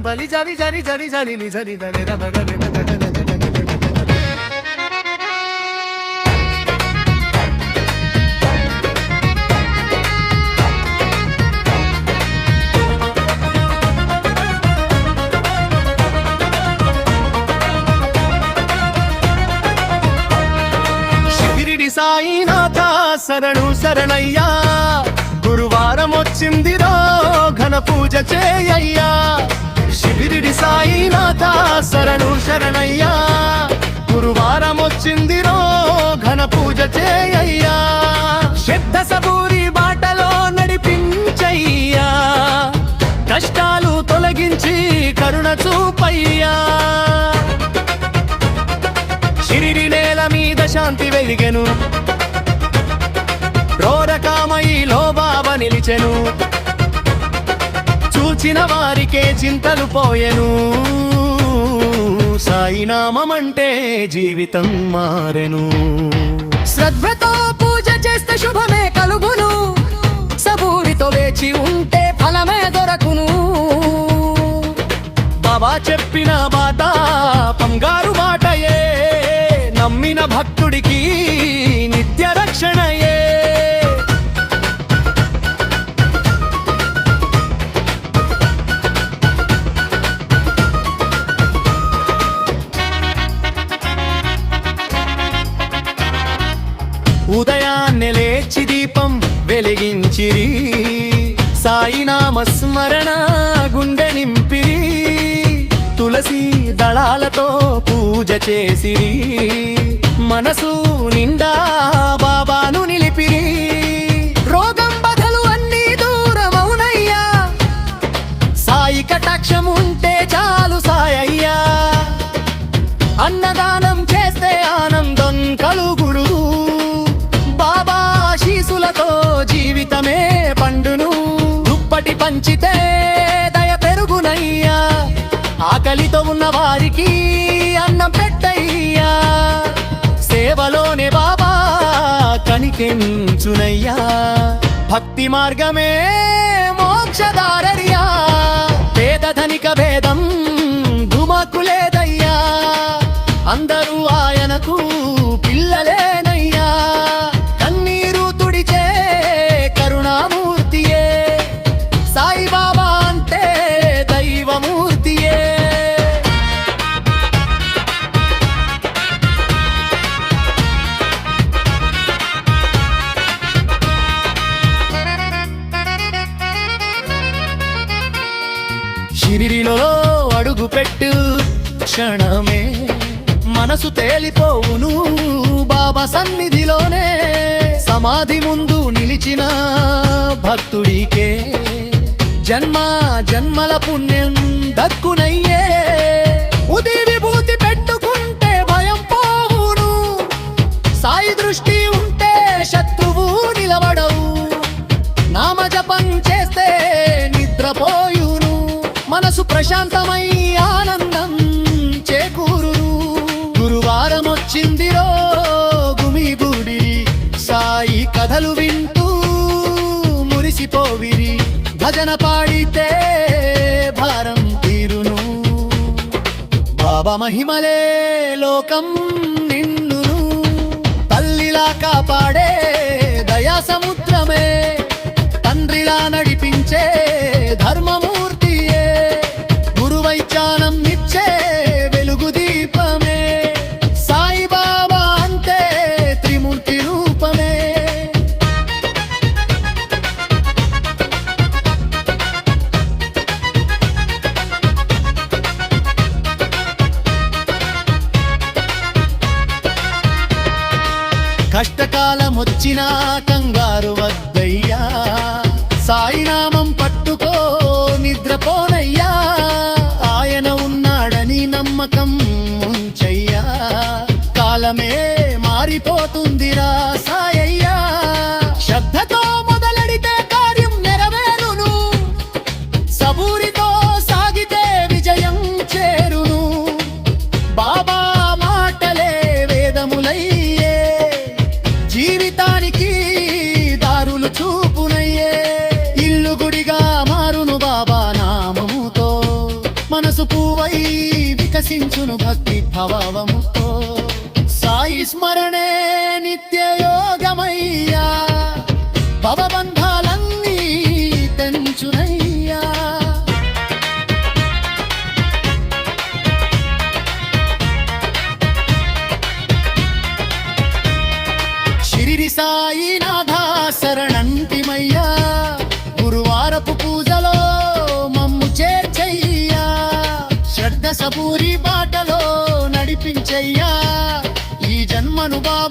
బలి జరి జరి జరి జరి లి జరి శరణు శరణయ్యా. గురువారం వచ్చిందిరో ఘన పూజ చేయయ్యా శిబిరిడి సాయినాథ శరణు శరణయ్యా. గురువారం వచ్చిందిరో ఘన పూజ చేయయ్యా శ్రద్ధ సబూరి బాటలో నడిపించయ్యా. కష్టాలు తొలగించి కరుణ చూపయ్యా. శిరిడి నేల మీద శాంతి వెలిగెను. రోరకామయిలో బాబ నిలిచెను. చూచిన వారికే చింతలు పోయెను. సాయినామమంటే జీవితం మారెను. శ్రద్ధతో పూజ చేస్తే శుభమే కలుగును. సబూరితో వేచి ఉంటే ఫలమే దొరకును. బాబా చెప్పిన బాట బంగారు బాటయే నమ్మిన భక్తుడికి నిత్య రక్షణయే. ఉదయాన్నే లేచి దీపం వెలిగించిరి. సాయినామ స్మరణ గుండె నింపిరి. తులసి దళాలతో పూజ చేసిరి. మనసు నిండా బాబాను పెంచితే దయ పెరుగునయ్యా. ఆకలితో ఉన్న వారికి అన్నం పెట్టయ్యా. సేవలోనే బాబా కనికెంచునయ్యా. భక్తి మార్గమే మోక్షదారయ్యా పేద ధనిక భేదం ధుమకు లేదయ్యా. అందరూ ఆయనకు షిరిడిలో అడుగు పెట్టు క్షణమే మనసు తేలిపోవును. బాబా సన్నిధిలోనే సమాధి ముందు నిలిచిన భక్తుడికే. జన్మ జన్మల పుణ్యం దక్కునయ్యే ప్రశాంతమై ఆనందం చేకూరు గురువారం వచ్చిందిరో గుమి గుడి సాయి కథలు వింటూ మురిసిపోవిరి. భజన పాడితే భారం తీరును. బాబా మహిమలే లోకం నిన్నును తల్లిలా కాపాడే దయా సముద్రమే తండ్రిలా నడిపించే ధర్మము కష్టకాలం వచ్చినా కంగారు వద్దయ్యా. సాయినామం పట్టుకో నిద్రపోనయ్యా. ఆయన ఉన్నాడని నమ్మకం ఉంచయ్యా. కాలమే మారిపోతుందిరా సాయయ్యా. శ్రద్ధతో వికసించును భక్తి భావముతో. సాయి స్మరణే నిత్య యోగమయ్యా భవబంధాలన్నీ తెంచునయ్యా. షిరిడి సాయి శ్రద్ధ బాటలో నడిపించయ్యా. ఈ జన్మను బాబు